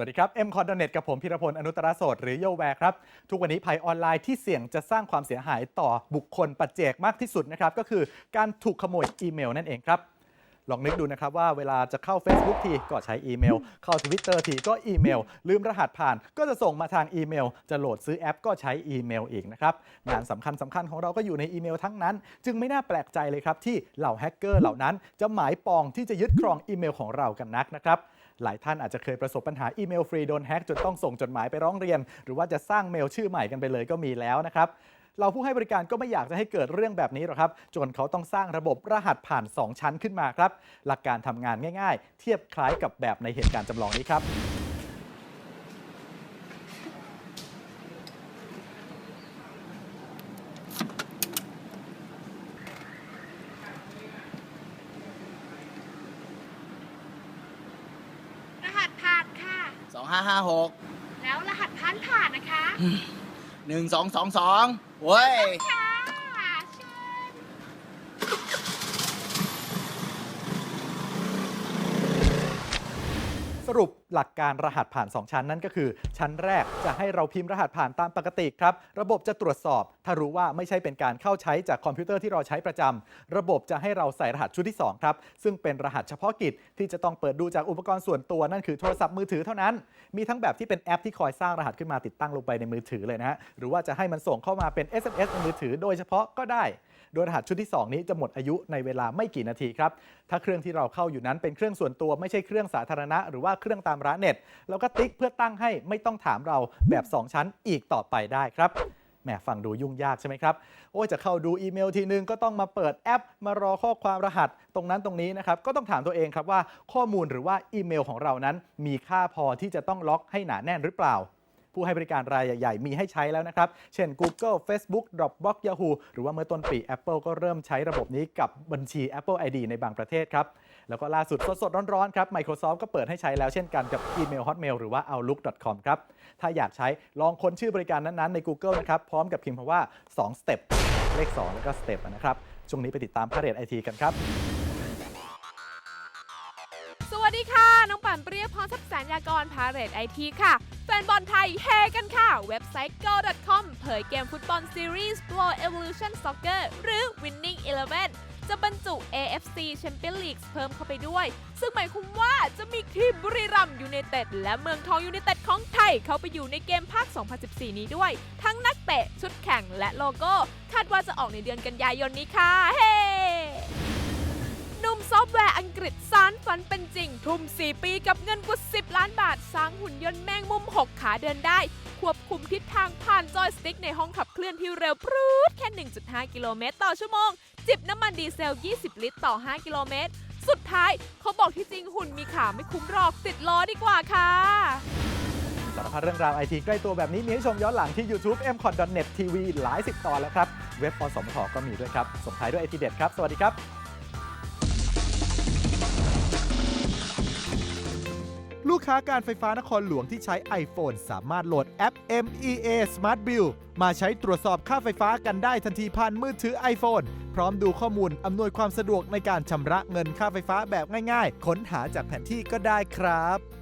สวัสดีครับ m c o n n e t กับผมพิรพลอนุตตรโสดหรือโยแวร์ครับ ทุกวันนี้ภัยออนไลน์ที่เสี่ยงจะสร้างความเสียหายต่อบุคคลปัจเจกมากที่สุดนะครับ ก็คือการถูกขโมยอีเมลนั่นเองครับลองนึกดูนะครับว่าเวลาจะเข้า Facebook ทีก็ใช้อีเมล เข้า Twitter ทีก็อีเมล ลืมรหัสผ่าน ก็จะส่งมาทางอีเมล จะโหลดซื้อแอปก็ใช้อีเมลอีกนะครับงานสำคัญสำคัญของเราก็อยู่ในอีเมลทั้งนั้น จึงไม่น่าแปลกใจเลยครับที่เหล่าแฮกเกอร์เหล่านั้นจะหมายปองที่จะยึดครองอีเมลของเรากันนักนะครับ หลายท่านอาจจะเคยประสบปัญหาอีเมลฟรีโดนแฮ็กจนต้องส่งจดหมายไปร้องเรียน หรือว่าจะสร้างเมลชื่อใหม่กันไปเลยก็มีแล้วนะครับเราผู้ให้บริการก็ไม่อยากจะให้เกิดเรื่องแบบนี้หรอกครับ จนเขาต้องสร้างระบบรหัสผ่าน 2 ชั้นขึ้นมาครับ หลักการทำงานง่าย ๆ เทียบคล้ายกับแบบในเหตุการณ์จำลองนี้ครับ รหัสผ่านค่ะ ส องห้าห้าหกแล้วรหัสผ่านผ่านนะคะ หนึ่งสองสองสองเว้ย ค่ะเชิญ สรุปหลักการรหัสผ่าน 2 ชั้นนั่นก็คือ ชั้นแรกจะให้เราพิมพ์รหัสผ่านตามปกติครับ ระบบจะตรวจสอบ ถ้ารู้ว่าไม่ใช่เป็นการเข้าใช้จากคอมพิวเตอร์ที่เราใช้ประจำระบบจะให้เราใส่รหัสชุดที่ 2 ครับ ซึ่งเป็นรหัสเฉพาะกิจที่จะต้องเปิดดูจากอุปกรณ์ส่วนตัวนั่นคือโทรศัพท์มือถือเท่านั้น มีทั้งแบบที่เป็นแอปที่คอยสร้างรหัสขึ้นมาติดตั้งลงไปในมือถือเลยนะฮะหรือว่าจะให้มันส่งเข้ามาเป็น SMS ในมือถือ โดยเฉพาะก็ได้โดยรหัสชุดที่ 2 นี้จะหมดอายุในเวลาไม่กี่นาทีครับ ถ้าเครื่องที่เราเข้าอยู่นั้นเป็นเครื่องส่วนตัวไม่ใช่เครื่องสาธารณะ หรือว่าเครื่องตามร้านเน็ต แล้วก็ติ๊กเพื่อตั้งให้ไม่ต้องถามเราแบบ 2 ชั้นอีกต่อไปได้ครับแหมฟังดูยุ่งยากใช่ไหมครับ โอ้ยจะเข้าดูอีเมลทีนึงก็ต้องมาเปิดแอป มารอข้อความรหัสตรงนั้นตรงนี้นะครับ ก็ต้องถามตัวเองครับว่าข้อมูลหรือว่าอีเมลของเรานั้น มีค่าพอที่จะต้องล็อกให้หนาแน่นหรือเปล่า ผู้ให้บริการรายใหญ่ ๆ มีให้ใช้แล้วนะครับ เช่น Google Facebook Dropbox Yahoo หรือว่าเมื่อต้นปี Apple ก็เริ่มใช้ระบบนี้กับบัญชี Apple ID ในบางประเทศครับ แล้วก็ล่าสุดสดๆร้อนๆครับ Microsoft ก็เปิดให้ใช้แล้วเช่นกันกับอีเมล Hotmail หรือว่า Outlook.com ครับ ถ้าอยากใช้ลองค้นชื่อบริการนั้นๆใน Google นะครับพร้อมกับพิมพ์คำว่า 2 step เลข 2 แล้วก็ step นะครับช่วงนี้ไปติดตามพาเรตไอทีกันครับ สวัสดีค่ะ น้องปั่นเปรี้ยวพรทัพย์แสนยากรพาเรตไอทีค่ะ แฟนบอลไทยเฮกันค่ะ เว็บไซต์ go.com เผยเกมฟุตบอลซีรีส์ Pro Evolution Soccer หรือ Winning Eleven จะบรรจุ AFC Champions League เพิ่มเข้าไปด้วย ซึ่งหมายความว่าจะมีทีมบุรีรัมย์ยูไนเต็ดและเมืองทองยูไนเต็ดของไทย เข้าไปอยู่ในเกมภาค 2014 นี้ด้วย ทั้งนักเตะชุดแข่งและโลโก้ คาดว่าจะออกในเดือนกันยายนนี้ค่ะ เฮ้ มซอฟต์แวร์อังกฤษสารฝันเป็นจริง ทุ่ม 4 ปีกับเงินกว่า 10 ล้านบาท สร้างหุ่นยนต์แมงมุม 6 ขาเดินได้ ควบคุมทิศทางผ่านจอยสติ๊กในห้องขับเคลื่อนที่เร็วปรูดแค่ 1.5 กิโลเมตรต่อชั่วโมง จิบน้ำมันดีเซล 20 ลิตรต่อ 5 กิโลเมตร สุดท้ายเขาบอกที่จริงหุ่นมีขาไม่คุ้มหรอกติดล้อดีกว่าค่ะสารพัดเรื่องราวไอทีใกล้ตัวแบบนี้มีให้ชมย้อนหลังที่ YouTube m c o n n e t TV หลายสิบตอนแล้วครับ เว็บอสมทก็มีด้วยครับส่งท้ายด้วยไอทีเด็ดครับ สวัสดีครับ ลูกค้าการไฟฟ้านครหลวงที่ใช้ iPhone สามารถโหลดแอป MEA Smart Bill มาใช้ตรวจสอบค่าไฟฟ้ากันได้ทันทีผ่านมือถือ iPhone พร้อมดูข้อมูลอำนวยความสะดวกในการชำระเงินค่าไฟฟ้าแบบง่ายๆ ค้นหาจากแผนที่ก็ได้ครับ